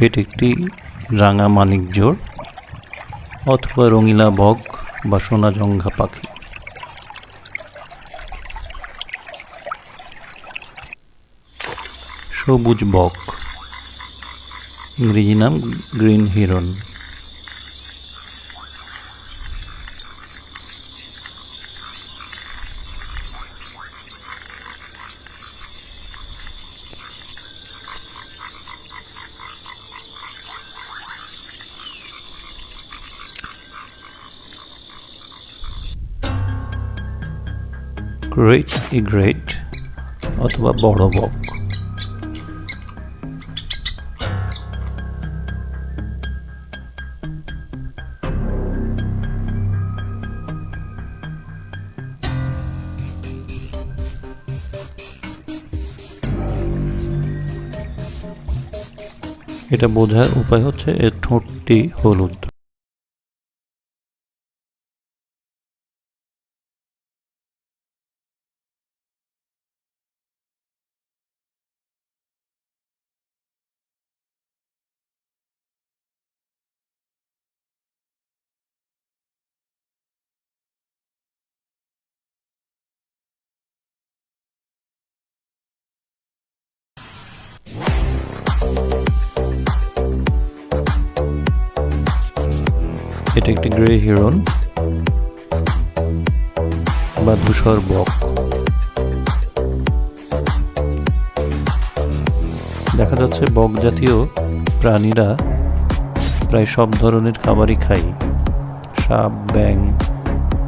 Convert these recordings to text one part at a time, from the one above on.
এটি একটি রাঙা মানিক জোড় অথবা রঙিলা বক বা সোনা জঙ্ঘা পাখি। সবুজ বক। ইংরেজি নাম গ্রিন হিরন গ্রেট ইগ্রেট অথবা বড় বক। এটা বোঝার উপায় হচ্ছে এর ঠোঁটটি হলুদ। এটা একটি গ্রে হিরন বা ধূসর বক। দেখা যাচ্ছে বক জাতীয় প্রাণীরা প্রায় সব ধরনের খাবারই খায়। সাপ ব্যাং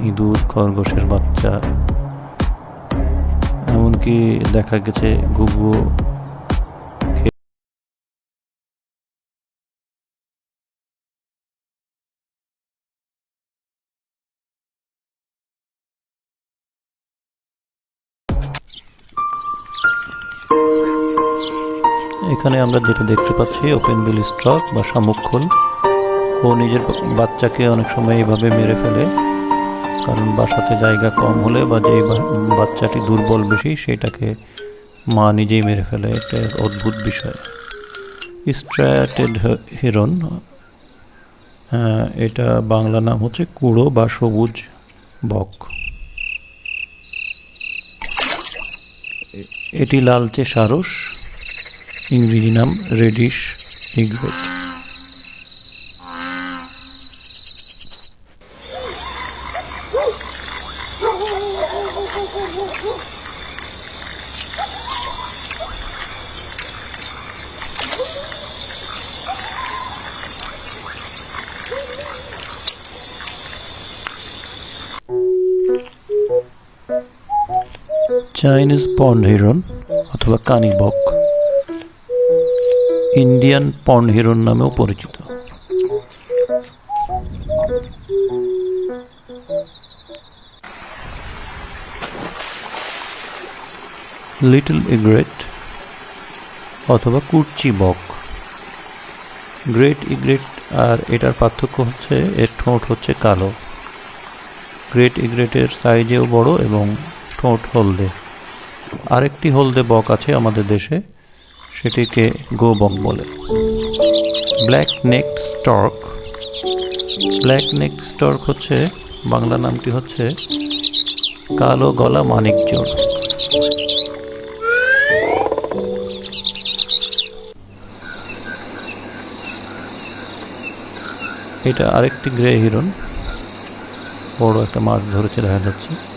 ইঁদুর, খরগোশের বাচ্চা। এমনকি দেখা গেছে ঘুঘু এখানে আমরা যেটা দেখতে পাচ্ছি ওপেন বিল স্ট্রক বা শামুকখোল ও নিজের বাচ্চাকে অনেক সময় এইভাবে মেরে ফেলে, কারণ বাসাতে জায়গা কম হলে বা যেই বাচ্চাটি দুর্বল বেশি, সেটাকে মা নিজেই মেরে ফেলে। এটা এক অদ্ভুত বিষয়। স্ট্র্যাটেড হিরন এটা বাংলা নাম হচ্ছে কুড়ো বা সবুজ বক। এটি লালচে সারস। ইংরেজি নাম reddish egret Chinese pond heron অথবা কানিবক। ইন্ডিয়ান পর্ন হিরন নামেও পরিচিত। লিটল ইগ্রেট অথবা কুর্চি বক। গ্রেট ইগ্রেট আর এটার পার্থক্য হচ্ছে, এর ঠোঁট হচ্ছে কালো। গ্রেট ইগ্রেটের সাইজেও বড় এবং ঠোঁট হলদে। আরেকটি হলদে বক আছে আমাদের দেশে সেটিকে গো বক বলে। Black necked stork. Black necked stork হচ্ছে, বাংলা নামটি হচ্ছে কালো গলা মানিক জোড় এটা আরেকটি গ্রে হিরন বড় একটা মাছ ধরেছে, দেখা যাচ্ছে।